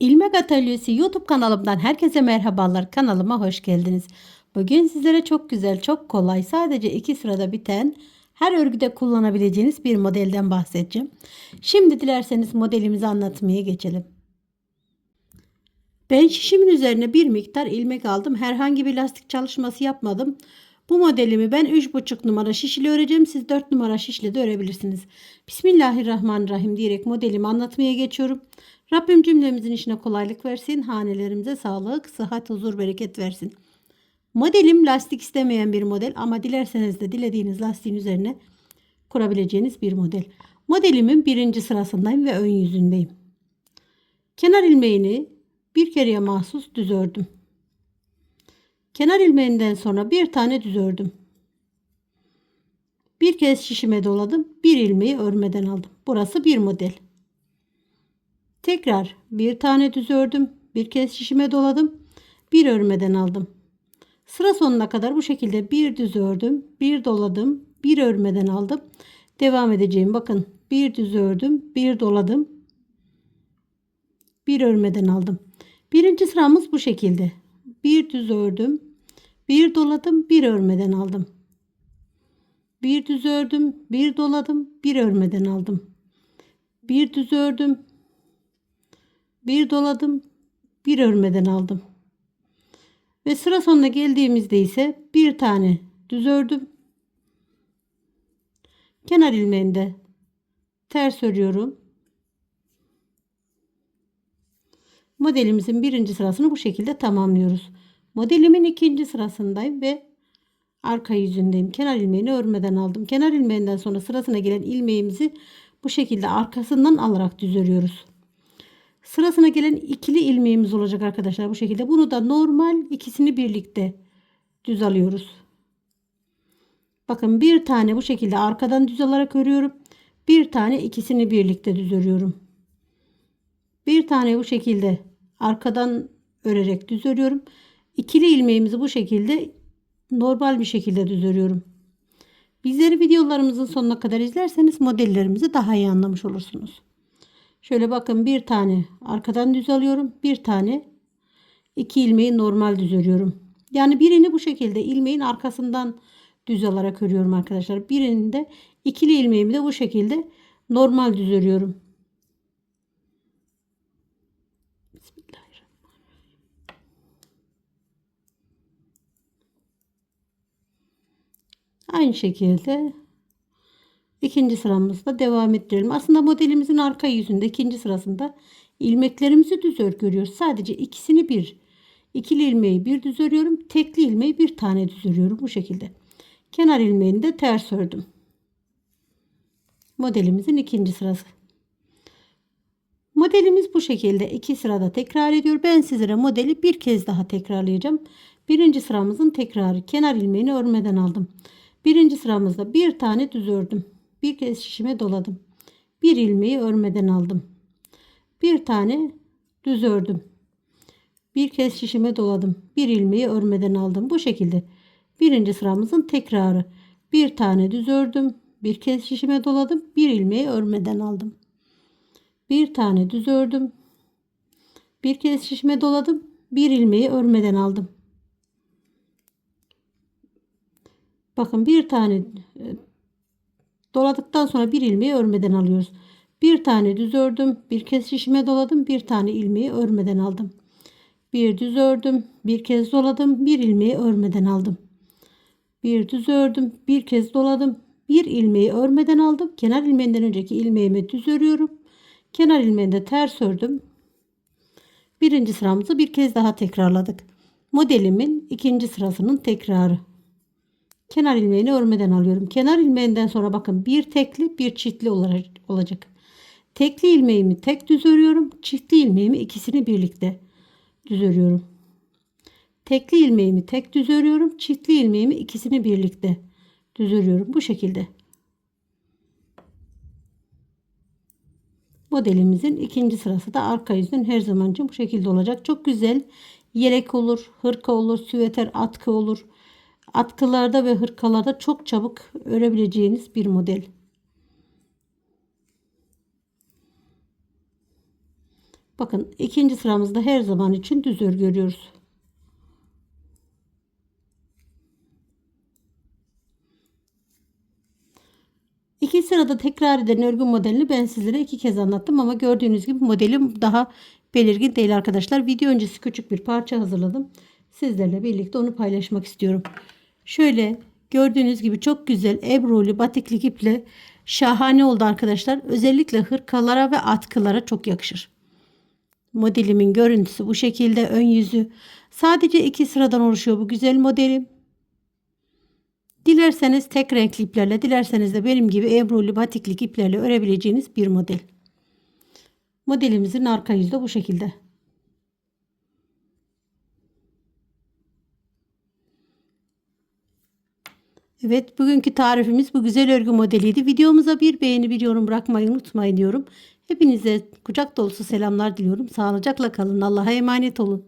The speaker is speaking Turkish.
İlmek Atölyesi YouTube kanalımdan herkese merhabalar. Kanalıma hoş geldiniz. Bugün sizlere çok güzel, çok kolay, sadece iki sırada biten, her örgüde kullanabileceğiniz bir modelden bahsedeceğim. Şimdi dilerseniz modelimizi anlatmaya geçelim. Ben şişimin üzerine bir miktar ilmek aldım. Herhangi bir lastik çalışması yapmadım. Bu modelimi ben 3,5 numara şişli öreceğim. Siz 4 numara şişle de örebilirsiniz. Bismillahirrahmanirrahim diyerek modelimi anlatmaya geçiyorum. Rabbim cümlemizin işine kolaylık versin. Hanelerimize sağlık, sıhhat, huzur, bereket versin. Modelim lastik istemeyen bir model ama dilerseniz de dilediğiniz lastiğin üzerine kurabileceğiniz bir model. Modelimin birinci sırasındayım ve ön yüzündeyim. Kenar ilmeğini bir kereye mahsus düz ördüm. Kenar ilmeğinden sonra bir tane düz ördüm. Bir kez şişime doladım. Bir ilmeği örmeden aldım. Burası bir model. Tekrar bir tane düz ördüm. Bir kez şişime doladım. Bir örmeden aldım. Sıra sonuna kadar bu şekilde bir düz ördüm. Bir doladım. Bir örmeden aldım. Devam edeceğim. Bakın bir düz ördüm. Bir doladım. Bir örmeden aldım. Birinci sıramız bu şekilde. Bir düz ördüm. Bir doladım. Bir örmeden aldım. Bir düz ördüm. Bir doladım. Bir örmeden aldım. Bir düz ördüm. Bir doladım. Bir örmeden aldım. Ve sıra sonuna geldiğimizde ise bir tane düz ördüm. Kenar ilmeğinde ters örüyorum. Modelimizin birinci sırasını bu şekilde tamamlıyoruz. Modelimin ikinci sırasındayım ve arka yüzündeyim. Kenar ilmeğini örmeden aldım. Kenar ilmeğinden sonra sırasına gelen ilmeğimizi bu şekilde arkasından alarak düz örüyoruz. Sırasına gelen ikili ilmeğimiz olacak arkadaşlar bu şekilde. Bunu da normal ikisini birlikte düz alıyoruz. Bakın bir tane bu şekilde arkadan düz alarak örüyorum. Bir tane ikisini birlikte düz örüyorum. Bir tane bu şekilde arkadan örerek düz örüyorum. İkili ilmeğimizi bu şekilde normal bir şekilde düz örüyorum. Bizleri videolarımızın sonuna kadar izlerseniz modellerimizi daha iyi anlamış olursunuz. Şöyle bakın bir tane arkadan düz alıyorum. Bir tane iki ilmeği normal düz örüyorum. Yani birini bu şekilde ilmeğin arkasından düz alarak örüyorum arkadaşlar. Birini de ikili ilmeğimi de bu şekilde normal düz örüyorum. Aynı şekilde ikinci sıramızda devam ettirelim. Aslında modelimizin arka yüzünde ikinci sırasında ilmeklerimizi düz ör görüyoruz. Sadece ikisini bir ikili ilmeği bir düz örüyorum. Tekli ilmeği bir tane düz örüyorum bu şekilde. Kenar ilmeğini de ters ördüm. Modelimizin ikinci sırası. Modelimiz bu şekilde iki sırada tekrar ediyor. Ben sizlere modeli bir kez daha tekrarlayacağım. Birinci sıramızın tekrarı kenar ilmeğini örmeden aldım. Birinci sıramızda bir tane düz ördüm. Bir kez şişime doladım. Bir ilmeği örmeden aldım. Bir tane düz ördüm. Bir kez şişime doladım. Bir ilmeği örmeden aldım. Bu şekilde birinci sıramızın tekrarı. Bir tane düz ördüm. Bir kez şişime doladım. Bir ilmeği örmeden aldım. Bir tane düz ördüm. Bir kez şişime doladım. Bir ilmeği örmeden aldım. Bakın bir tane doladıktan sonra bir ilmeği örmeden alıyoruz. Bir tane düz ördüm. Bir kez şişime doladım. Bir tane ilmeği örmeden aldım. Bir düz ördüm. Bir kez doladım. Bir ilmeği örmeden aldım. Bir düz ördüm. Bir kez doladım. Bir ilmeği örmeden aldım. Kenar ilmeğinden önceki ilmeğimi düz örüyorum. Kenar ilmeğinde ters ördüm. Birinci sıramızı bir kez daha tekrarladık. Modelimin ikinci sırasının tekrarı. Kenar ilmeğini örmeden alıyorum. Kenar ilmeğinden sonra bakın bir tekli bir çiftli olacak. Tekli ilmeğimi tek düz örüyorum. Çiftli ilmeğimi ikisini birlikte düz örüyorum. Tekli ilmeğimi tek düz örüyorum. Çiftli ilmeğimi ikisini birlikte düz örüyorum. Bu şekilde. Modelimizin ikinci sırası da arka yüzün her zamanca bu şekilde olacak. Çok güzel yelek olur, hırka olur, süveter, atkı olur. Atkılarda ve hırkalarda çok çabuk örebileceğiniz bir model. Bakın ikinci sıramızda her zaman için düz örgü örüyoruz. İki sırada tekrar eden örgü modelini ben sizlere iki kez anlattım ama gördüğünüz gibi modelim daha belirgin değil arkadaşlar. Video öncesi küçük bir parça hazırladım. Sizlerle birlikte onu paylaşmak istiyorum. Şöyle gördüğünüz gibi çok güzel ebrulu batiklik iple şahane oldu arkadaşlar. Özellikle hırkalara ve atkılara çok yakışır. Modelimin görüntüsü bu şekilde ön yüzü. Sadece iki sıradan oluşuyor bu güzel modelim. Dilerseniz tek renkli iplerle, dilerseniz de benim gibi ebrulu batiklik iplerle örebileceğiniz bir model. Modelimizin arka yüzü de bu şekilde. Evet bugünkü tarifimiz bu güzel örgü modeliydi. Videomuza bir beğeni bir yorum bırakmayı unutmayın diyorum. Hepinize kucak dolusu selamlar diliyorum. Sağlıcakla kalın. Allah'a emanet olun.